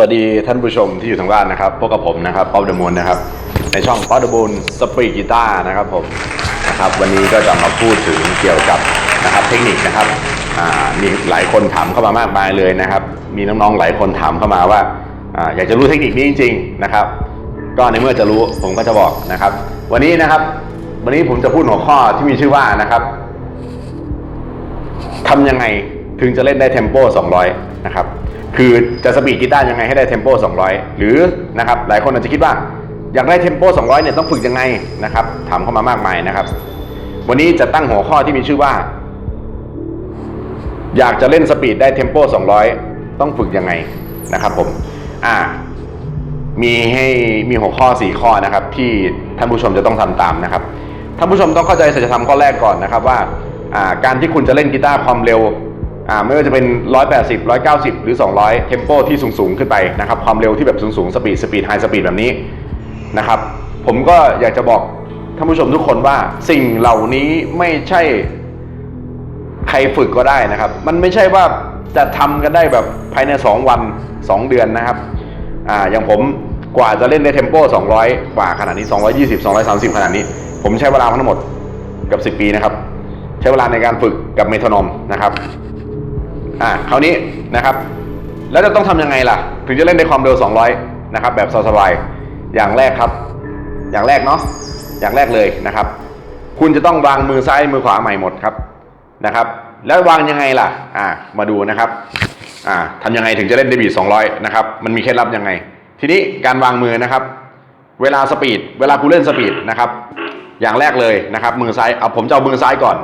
สวัสดีท่านผู้ชมที่อยู่ทางบ้านนะครับ พวกกับผมนะครับป๊อปเดอะมูนนะครับ ในช่องป๊อปเดอะมูนสปีกีตาร์นะครับผมนะครับวันนี้ก็จะมาพูดถึงเกี่ยวกับนะครับเทคนิคนะครับอ่ามีหลายคนถามเข้ามามากมายเลยนะครับ มีน้องๆหลายคนถามเข้ามาว่าอ่าอยากจะรู้เทคนิคนี้จริง ๆนะครับ ก็ในเมื่อจะรู้ผมก็จะบอกนะครับ วันนี้นะครับ วันนี้ผมจะพูดหัวข้อที่มีชื่อว่านะครับทำยังไงถึงจะเล่นได้เทมโป200 นะครับ คือจะสปีดกีตาร์ยังไงให้ได้เทมโป200 หรือนะครับหลายคนอาจจะคิดว่าอยากได้เทมโป200เนี่ยต้องฝึกยังไงนะครับถามเข้ามามากมายนะครับ วันนี้จะตั้งหัวข้อที่มีชื่อว่า อยากจะเล่นสปีดได้เทมโป200 ต้องฝึกยังไงนะครับผมอ่ามีให้มีหัวข้อ 4 ข้อนะครับ ที่ท่านผู้ชมจะต้องทำตามนะครับท่านผู้ชมต้องเข้าใจสัจธรรมข้อแรกก่อนนะครับว่าอ่าการที่คุณจะเล่นกีตาร์ความเร็ว อ่าไม่ว่าจะเป็น 180 190 หรือ 200 เทมโปที่สูงๆ ขึ้นไปนะครับความเร็วที่แบบสูงๆ สปีดสปีดไฮสปีดแบบนี้นะครับผมก็อยากจะบอกท่านผู้ชมทุกคนว่าสิ่งเหล่านี้ไม่ใช่ใครฝึกก็ได้นะครับ มันไม่ใช่ว่าจะทำกันได้แบบภายใน 2 วัน 2 เดือนนะครับอ่าอย่างผมกว่าจะเล่นในเทมโป 200 กว่าขนาดนี้ 220 230 ขนาดนี้ ผมใช้เวลาทั้งหมดกับ 10 ปีนะครับ ใช้เวลาในการฝึกกับเมทรนอมนะครับ อ่าคราวนี้นะครับ แล้วจะต้องทำยังไงล่ะ ถึงจะเล่นในความเร็ว 200 นะครับ แบบสบายๆอย่างแรกครับ อย่างแรกเนาะอย่างแรกเลยนะครับ คุณจะต้องวางมือซ้ายมือขวาใหม่หมดครับนะครับ แล้ววางยังไงล่ะ อ่า มาดูนะครับอ่าทำยังไงถึงจะเล่นได้บีท200 นะครับ มันมีเคล็ดลับยังไง ทีนี้การวางมือนะครับ เวลาสปีด เวลากูเล่นสปีดนะครับ อย่างแรกเลยนะครับ มือซ้าย เอาผมจะเอามือซ้ายก่อน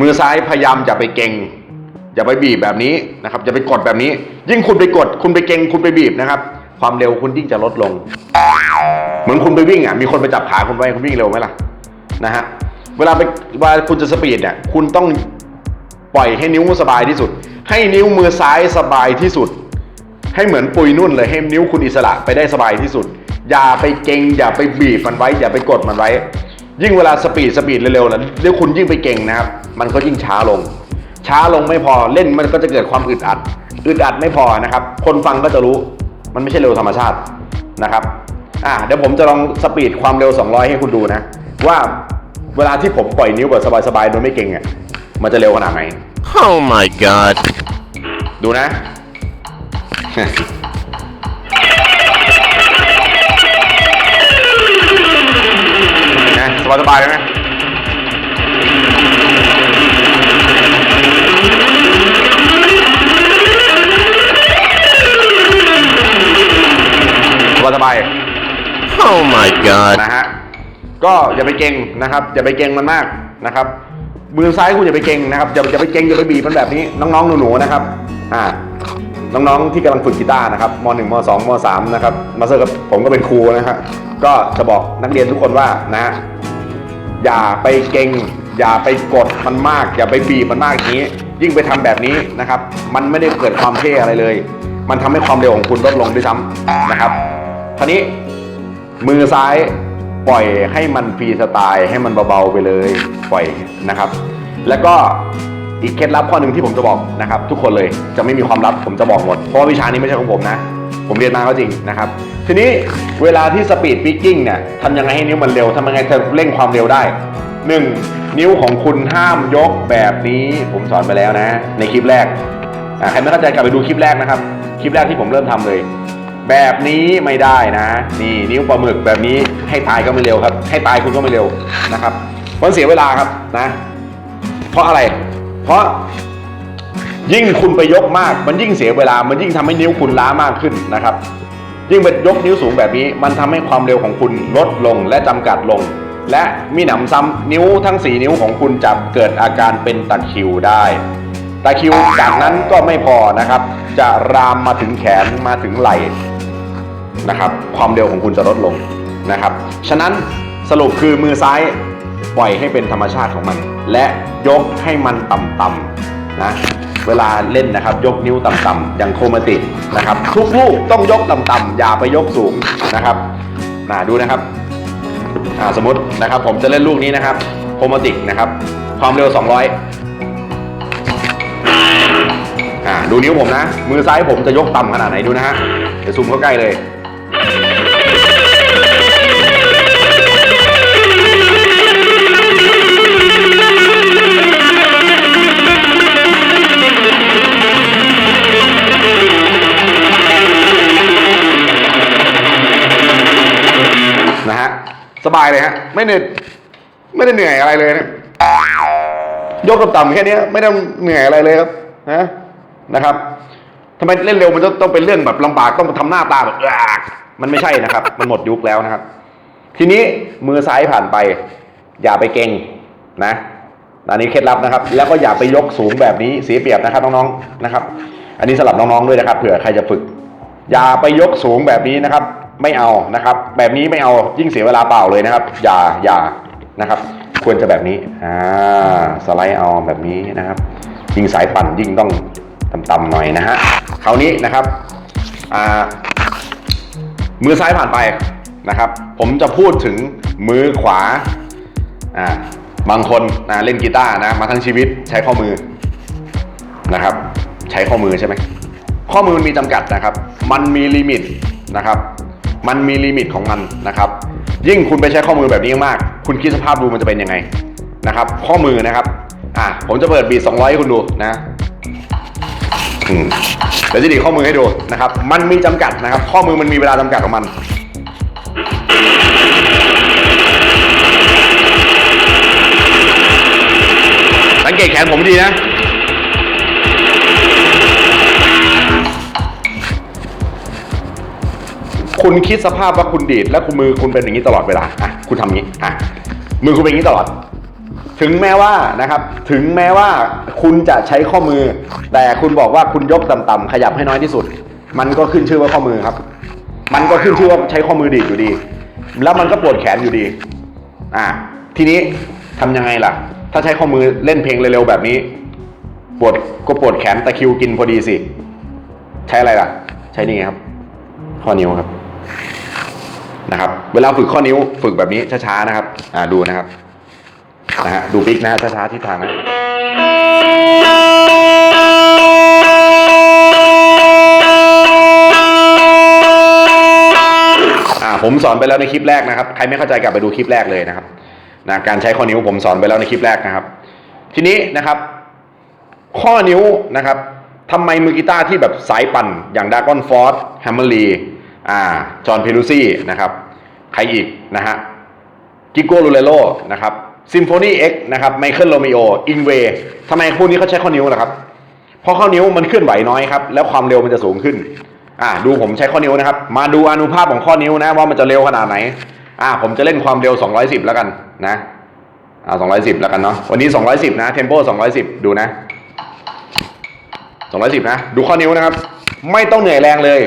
มือซ้ายพยายามอย่าไปเก่ง อย่าไปบีบแบบนี้นะครับอย่าไปกดแบบนี้ ยิ่งคุณไปกด คุณไปเก่งคุณไปบีบนะครับ ความเร็วคุณยิ่งจะลดลง เหมือนคุณไปวิ่งอะมีคนไปจับขาคุณไว้คุณวิ่งเร็วไหมล่ะนะฮะเวลาไปเวลาคุณจะสปีดเนี่ยคุณต้องปล่อยให้นิ้วสบายที่สุด ให้นิ้วมือซ้ายสบายที่สุด ให้เหมือนปุยนุ่นเลยให้นิ้วคุณอิสระไปได้สบายที่สุด อย่าไปเก่งอย่าไปบีบมันไว้ อย่าไปกดมันไว้ ยิ่งเวลาสปีดสปีดเร็วๆแล้วเดี๋ยวคุณยิ่งไปเก่งนะครับ มันก็ยิ่งช้าลง ช้าลงไม่พอเล่นมันก็จะเกิดความอึดอัด อึดอัดไม่พอนะครับ คนฟังก็จะรู้มันไม่ใช่เร็วธรรมชาตินะครับอ่าเดี๋ยวผมจะลองสปีดความเร็ว 200 ให้คุณดูนะ ว่าเวลาที่ผมปล่อยนิ้วแบบสบายๆโดยไม่เก่งอะมันจะเร็วขนาดไหน Oh my god. ดูนะ นะสบายสบายๆไหม my god. นะฮะก็อย่าไปเก่งนะครับอย่าไปเก่งมันมากนะครับมือซ้ายคุณอย่าไปเก่งนะครับอย่าอย่าไปเก่งอย่าไปบีบมันแบบนี้น้องๆหนูๆนะครับอ่าน้องๆที่กำลังฝึกกีตาร์นะครับม .1 ม .2 ม .3 นะครับมาเซอร์กับผมก็เป็นครูนะครับก็จะบอกนักเรียนทุกคนว่านะฮะอย่าไปเก่ง อย่าไปกดมันมาก อย่าไปบีบมันมากอย่างนี้ ยิ่งไปทำแบบนี้นะครับ มันไม่ได้เกิดความเท่อะไรเลย มันทำให้ความเร็วของคุณลดลงด้วยซ้ำนะครับครานี้ มือซ้ายปล่อยให้มันฟรีสไตล์ให้มันเบาๆไปเลยปล่อยนะครับ แล้วก็อีกเคล็ดลับข้อหนึ่งที่ผมจะบอกนะครับ ทุกคนเลยจะไม่มีความลับผมจะบอกหมด เพราะวิชานี้ไม่ใช่ของผมนะ ผมเรียนมาก็จริงนะครับ ทีนี้เวลาที่สปีดปิกกิ้งเนี่ยทำยังไงให้นิ้วมันเร็วทำยังไงจะเร่งความเร็วได้หนึ่งนิ้วของคุณห้ามยกแบบนี้ผมสอนไปแล้วนะ ในคลิปแรกใครไม่เข้าใจกลับไปดูคลิปแรกนะครับ คลิปแรกที่ผมเริ่มทำเลย แบบนี้ไม่ได้นะ นี่นิ้วปลาหมึกแบบนี้ให้ตายก็ไม่เร็วครับ ให้ตายคุณก็ไม่เร็วนะครับมันเสียเวลาครับนะ เพราะอะไร เพราะยิ่งคุณไปยกมาก มันยิ่งเสียเวลา มันยิ่งทำให้นิ้วคุณล้ามากขึ้นนะครับ ยิ่งไปยกนิ้วสูงแบบนี้ มันทำให้ความเร็วของคุณลดลงและจำกัดลง และมีหนำซ้ำนิ้วทั้ง 4 นิ้วของคุณจะเกิดอาการเป็นตะคิวได้ตะคิวจากนั้นก็ไม่พอนะครับ จะรามมาถึงแขนมาถึงไหล่ นะครับความเร็วของคุณจะลดลงนะครับฉะนั้นสรุปคือมือซ้ายปล่อยให้เป็นธรรมชาติของมัน และยกให้มันต่ำๆนะเวลาเล่นนะครับยกนิ้วต่ำๆอย่างโครมาติกนะครับทุกลูกต้องยกต่ำๆอย่าไปยกสูงนะครับนะดูนะครับอ่าสมมตินะครับผมจะเล่นลูกนี้นะครับโครมาติกนะครับความเร็ว 200อ่าดูนิ้วผมนะ มือซ้ายผมจะยกต่ำขนาดไหนดูนะฮะเดี๋ยวซูมเข้าใกล้เลย ไม่เหนื่อยไม่ได้เหนื่อยอะไรเลยนะยกต่ำๆแค่นี้ไม่ต้องเหนื่อยอะไรเลยครับนะนะครับทำไมเล่นเร็วมันต้องต้องเป็นเรื่องแบบลำบากต้องทำหน้าตาแบบอากมันไม่ใช่นะครับ มันหมดยุคแล้วนะครับ ทีนี้มือซ้ายผ่านไป อย่าไปเก่งนะอันนี้เคล็ดลับนะครับ แล้วก็อย่าไปยกสูงแบบนี้เสียเปรียบนะครับน้องๆนะครับ อันนี้สำหรับน้องๆด้วยนะครับ เผื่อใครจะฝึก อย่าไปยกสูงแบบนี้นะครับ ไม่เอานะครับ แบบนี้ไม่เอายิ่งเสียเวลาเปล่าเลยนะครับ อย่าอย่านะครับ ควรจะแบบนี้อ่าสไลด์เอาแบบนี้นะครับ ยิ่งสายปั่นยิ่งต้องต่ำๆหน่อยนะฮะคราวนี้นะครับอ่ามือซ้ายผ่านไปนะครับ ผมจะพูดถึงมือขวาอ่าบางคนนะเล่นกีตาร์นะมาทั้งชีวิตใช้ข้อมือนะครับ ใช้ข้อมือใช่ไหมข้อมือมันมีจำกัดนะครับ มันมีลิมิตนะครับ มันมีลิมิตของมันนะครับ ยิ่งคุณไปใช้ข้อมือแบบนี้มาก คุณคิดสภาพดูมันจะเป็นยังไงนะครับ ข้อมือนะครับ อะผมจะเปิดบีท200ให้คุณดูนะเดี๋ยวจะดีข้อมือให้ดูนะครับ มันมีจำกัดนะครับ ข้อมือมันมีเวลาจำกัดของมันสังเกตแขนผมดีนะ คุณคิดสภาพว่าคุณดีด แล้วคุณมือคุณเป็นอย่างนี้ตลอดเวลาอะคุณทำอย่างนี้อะมือคุณเป็นอย่างนี้ตลอด ถึงแม้ว่านะครับ ถึงแม้ว่าคุณจะใช้ข้อมือ แต่คุณบอกว่าคุณยกต่ำๆขยับให้น้อยที่สุด มันก็ขึ้นชื่อว่าข้อมือครับ มันก็ขึ้นชื่อว่าใช้ข้อมือดีดอยู่ดี แล้วมันก็ปวดแขนอยู่ดี อ่าทีนี้ทำยังไงล่ะ ถ้าใช้ข้อมือเล่นเพลงเร็วๆแบบนี้ ปวดก็ปวดแขนตะคิวกินพอดีสิ ใช้อะไรล่ะ ใช้นี่ครับ ข้อนิ้วครับ นะครับ เวลาฝึกข้อนิ้วฝึกแบบนี้ช้าๆนะครับ อ่าดูนะครับนะฮะดูปิ๊กนะฮะช้าๆที่ทางนะอ่าผมสอนไปแล้วในคลิปแรกนะครับ ใครไม่เข้าใจกลับไปดูคลิปแรกเลยนะครับนะการใช้ข้อนิ้วผมสอนไปแล้วในคลิปแรกนะครับ ทีนี้นะครับ ข้อนิ้วนะครับทำไมมือกีตาร์ที่แบบสายปั่น อย่างดากอนฟอร์ดแฮมเมอรี อ่าจอห์นเพลูซี่นะครับใครอีกนะฮะกิโกลูเลโลนะครับซิมโฟนีเอ็กนะครับไมเคิลโรมิโออิงเวทำไมพวกนี้เขาใช้ข้อนิ้วล่ะครับเพราะข้อนิ้วมันเคลื่อนไหวน้อยครับแล้วความเร็วมันจะสูงขึ้นอ่าดูผมใช้ข้อนิ้วนะครับ มาดูอนุภาพของข้อนิ้วนะว่ามันจะเร็วขนาดไหนอ่าผมจะเล่นความเร็ว 210 แล้วกันนะอ่า210 แล้วกันเนาะวันนี้ 210 นะเทมโป210 ดูนะ 210 นะ ดูข้อนิ้วนะครับ ไม่ต้องเหนื่อยแรงเลย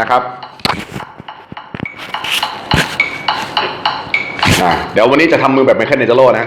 นะครับ อ่าเดี๋ยววันนี้จะทำมือแบบไมเคิลเนจโรนะ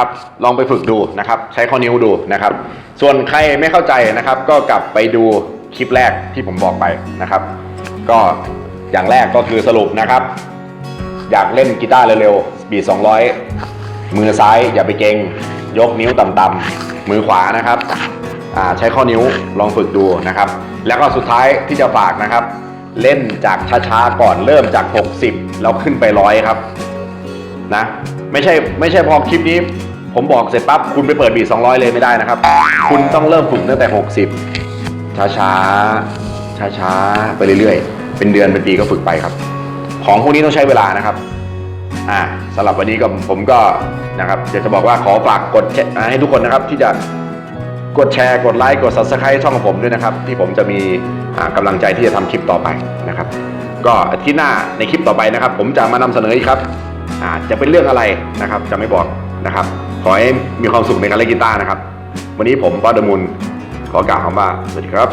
นะครับ ลองไปฝึกดูนะครับ ใช้ข้อนิ้วดูนะครับ ส่วนใครไม่เข้าใจนะครับ ก็กลับไปดูคลิปแรกที่ผมบอกไปนะครับ ก็อย่างแรกก็คือสรุปนะครับ อยากเล่นกีตาร์เร็วๆบีท200 มือซ้ายอย่าไปเกรงยกนิ้วต่ำๆมือขวานะครับใช้ข้อนิ้วลองฝึกดูนะครับ แล้วก็สุดท้ายที่จะฝากนะครับ เล่นจากช้าๆก่อนเริ่มจาก 60 แล้วขึ้นไปร้อยครับนะไม่ใช่ไม่ใช่พอคลิปนี้ ผมบอกเสร็จปั๊บคุณไปเปิดบีท200เลยไม่ได้นะครับ คุณต้องเริ่มฝึกตั้งแต่ 60 ช้าช้าช้าช้าไปเรื่อยๆ เป็นเดือนเป็นปีก็ฝึกไปครับ ของพวกนี้ต้องใช้เวลานะครับอ่าสำหรับวันนี้ก็ผมก็นะครับอยากจะบอกว่าขอฝากกดแชร์ให้ทุกคนนะครับที่จะกดแชร์กดไลค์กด subscribe ช่องของผมด้วยนะครับ ที่ผมจะมีอ่ากำลังใจที่จะทำคลิปต่อไปนะครับ ก็อาทิตย์หน้าในคลิปต่อไปนะครับ ผมจะมานำเสนออีกครับอ่าจะเป็นเรื่องอะไรนะครับ จะไม่บอก นะครับ ขอให้มีความสุขในการเล่นกีตาร์นะครับ วันนี้ผมป้าดมุลขอกล่าวคำว่าสวัสดีครับ